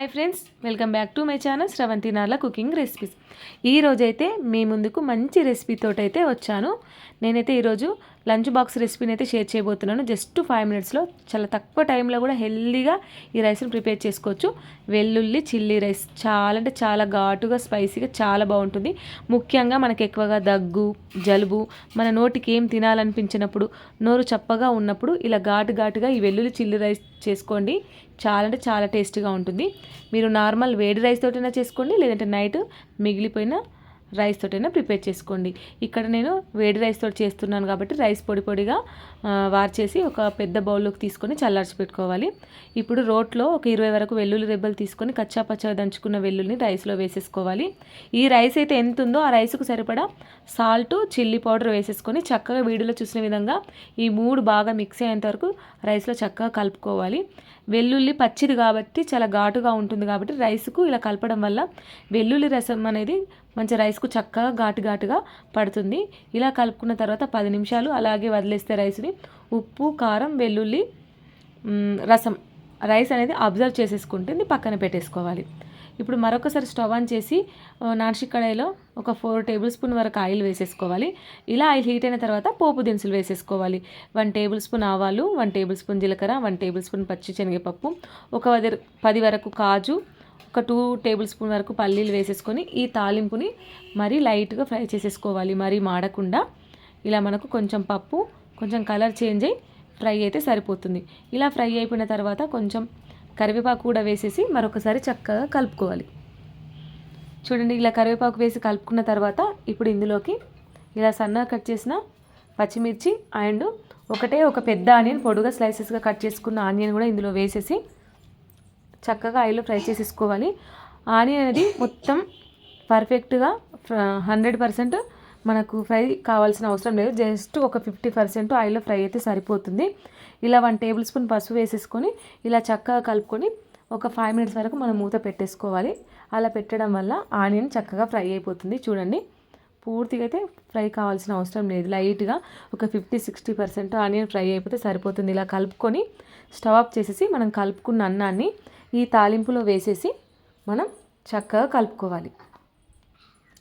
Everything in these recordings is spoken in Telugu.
Hi friends welcome back to my channel Sravanthi Narla cooking recipes. ఈ రోజైతే మీ ముందుకు మంచి రెసిపీతో అయితే వచ్చాను. నేనైతే ఈరోజు లంచ్ బాక్స్ రెసిపీని అయితే షేర్ చేయబోతున్నాను. జస్ట్ ఫైవ్ మినిట్స్లో చాలా తక్కువ టైంలో కూడా హెల్దీగా ఈ రైస్ని ప్రిపేర్ చేసుకోవచ్చు. వెల్లుల్లి చిల్లీ రైస్ చాలా అంటే చాలా ఘాటుగా స్పైసీగా చాలా బాగుంటుంది. ముఖ్యంగా మనకి ఎక్కువగా దగ్గు జలుబు మన నోటికి ఏం తినాలనిపించినప్పుడు నోరు చప్పగా ఉన్నప్పుడు ఇలా ఘాటు ఘాటుగా ఈ వెల్లుల్లి చిల్లీ రైస్ చేసుకోండి. చాలా అంటే చాలా టేస్టీగా ఉంటుంది. మీరు నార్మల్ వేడి రైస్ తోటైనా చేసుకోండి లేదంటే నైట్ మిగిలిపోయిన రైస్ తోటైనా ప్రిపేర్ చేసుకోండి. ఇక్కడ నేను వేడి రైస్ తోటి చేస్తున్నాను కాబట్టి రైస్ పొడి పొడిగా వార్చేసి ఒక పెద్ద బౌల్లోకి తీసుకొని చల్లార్చి పెట్టుకోవాలి. ఇప్పుడు రోట్లో ఒక ఇరవై వరకు వెల్లుల్లి రెబ్బలు తీసుకొని కచ్చా పచ్చగా దంచుకున్న వెల్లుల్ని రైస్లో వేసేసుకోవాలి. ఈ రైస్ అయితే ఎంత ఉందో ఆ రైస్కు సరిపడా సాల్ట్ చిల్లీ పౌడర్ వేసేసుకొని చక్కగా వీడియోలో చూసిన విధంగా ఈ మూడు బాగా మిక్స్ అయ్యేంత వరకు రైస్లో చక్కగా కలుపుకోవాలి. వెల్లుల్లి పచ్చిది కాబట్టి చాలా ఘాటుగా ఉంటుంది కాబట్టి రైస్కు ఇలా కలపడం వల్ల వెల్లుల్లి రసం అనేది మంచి రైస్కు చక్కగా ఘాటు ఘాటుగా పడుతుంది. ఇలా కలుపుకున్న తర్వాత పది నిమిషాలు అలాగే వదిలేస్తే రైస్ని ఉప్పు కారం వెల్లుల్లి రసం రైస్ అనేది అబ్జర్వ్ చేసేసుకుంటుంది పక్కన పెట్టేసుకోవాలి. ఇప్పుడు మరొకసారి స్టవ్ ఆన్ చేసి నాన్షిక్ కడాయిలో ఒక ఫోర్ టేబుల్ స్పూన్ వరకు ఆయిల్ వేసేసుకోవాలి. ఇలా ఆయిల్ హీట్ అయిన తర్వాత పోపు దినుసులు వేసేసుకోవాలి. వన్ టేబుల్ స్పూన్ ఆవాలు వన్ టేబుల్ స్పూన్ జీలకర్ర వన్ టేబుల్ స్పూన్ పచ్చి శనగపప్పు ఒక పది వరకు కాజు ఒక టూ టేబుల్ స్పూన్ వరకు పల్లీలు వేసేసుకొని ఈ తాలింపుని మరీ లైట్గా ఫ్రై చేసేసుకోవాలి. మరీ మాడకుండా ఇలా మనకు కొంచెం పప్పు కొంచెం కలర్ చేంజ్ అయ్యి ఫ్రై అయితే సరిపోతుంది. ఇలా ఫ్రై అయిపోయిన తర్వాత కొంచెం కరివేపాకు కూడా వేసేసి మరొకసారి చక్కగా కలుపుకోవాలి. చూడండి ఇలా కరివేపాకు వేసి కలుపుకున్న తర్వాత ఇప్పుడు ఇందులోకి ఇలా సన్నగా కట్ చేసిన పచ్చిమిర్చి అండ్ ఒకటే ఒక పెద్ద ఆనియన్ పొడుగా స్లైసెస్గా కట్ చేసుకున్న ఆనియన్ కూడా ఇందులో వేసేసి చక్కగా ఆయిల్లో ఫ్రై చేసేసుకోవాలి. ఆనియన్ అనేది మొత్తం పర్ఫెక్ట్గా హండ్రెడ్ పర్సెంట్ మనకు ఫ్రై కావాల్సిన అవసరం లేదు. జస్ట్ ఒక ఫిఫ్టీ పర్సెంట్ ఆయిల్లో ఫ్రై అయితే సరిపోతుంది. ఇలా వన్ టేబుల్ స్పూన్ పసుపు వేసేసుకొని ఇలా చక్కగా కలుపుకొని ఒక ఫైవ్ మినిట్స్ వరకు మనం మూత పెట్టేసుకోవాలి. అలా పెట్టడం వల్ల ఆనియన్ చక్కగా ఫ్రై అయిపోతుంది. చూడండి పూర్తిగా అయితే ఫ్రై కావాల్సిన అవసరం లేదు. లైట్గా ఒక fifty sixty percent onion fry అయిపోతే సరిపోతుంది. ఇలా కలుపుకొని స్టవ్ ఆఫ్ చేసేసి మనం కలుపుకున్న అన్నాన్ని ఈ తాలింపులో వేసేసి మనం చక్కగా కలుపుకోవాలి.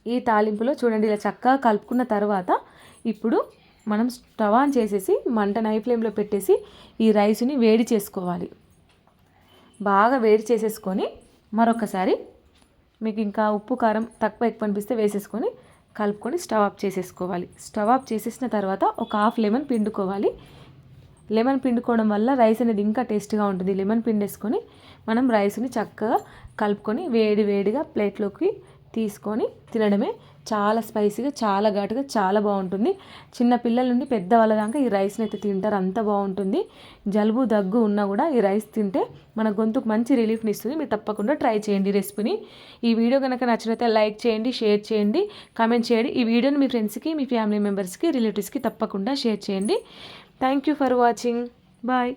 ఈ తాలింపులో చూడండి ఇలా చక్కగా కలుపుకున్న తర్వాత ఇప్పుడు మనం స్టవ్ ఆన్ చేసేసి మంట నై ఫ్లేమ్లో పెట్టేసి ఈ రైస్ని వేడి చేసుకోవాలి. బాగా వేడి చేసేసుకొని మరొకసారి మీకు ఇంకా ఉప్పు కారం తక్కువ ఎక్కువ అనిపిస్తే వేసేసుకొని కలుపుకొని స్టవ్ ఆఫ్ చేసేసుకోవాలి. స్టవ్ ఆఫ్ చేసేసిన తర్వాత ఒక హాఫ్ లెమన్ పిండుకోవాలి. లెమన్ పిండుకోవడం వల్ల రైస్ అనేది ఇంకా టేస్ట్గా ఉంటుంది. లెమన్ పిండేసుకొని మనం రైస్ని చక్కగా కలుపుకొని వేడి వేడిగా ప్లేట్లోకి తీసుకొని తినడమే చాలా స్పైసీగా చాలా ఘాటుగా చాలా బాగుంటుంది. చిన్న పిల్లల నుండి పెద్దవాళ్ళ దాకా ఈ రైస్ని అయితే తింటారు అంత బాగుంటుంది. జలుబు దగ్గు ఉన్నా కూడా ఈ రైస్ తింటే మన గొంతుకు మంచి రిలీఫ్ని ఇస్తుంది. మీరు తప్పకుండా ట్రై చేయండి రెసిపీని. ఈ వీడియో కనుక నచ్చినైతే లైక్ చేయండి షేర్ చేయండి కామెంట్ చేయండి. ఈ వీడియోని మీ ఫ్రెండ్స్కి మీ ఫ్యామిలీ మెంబర్స్కి రిలేటివ్స్కి తప్పకుండా షేర్ చేయండి. Thank you for watching. Bye.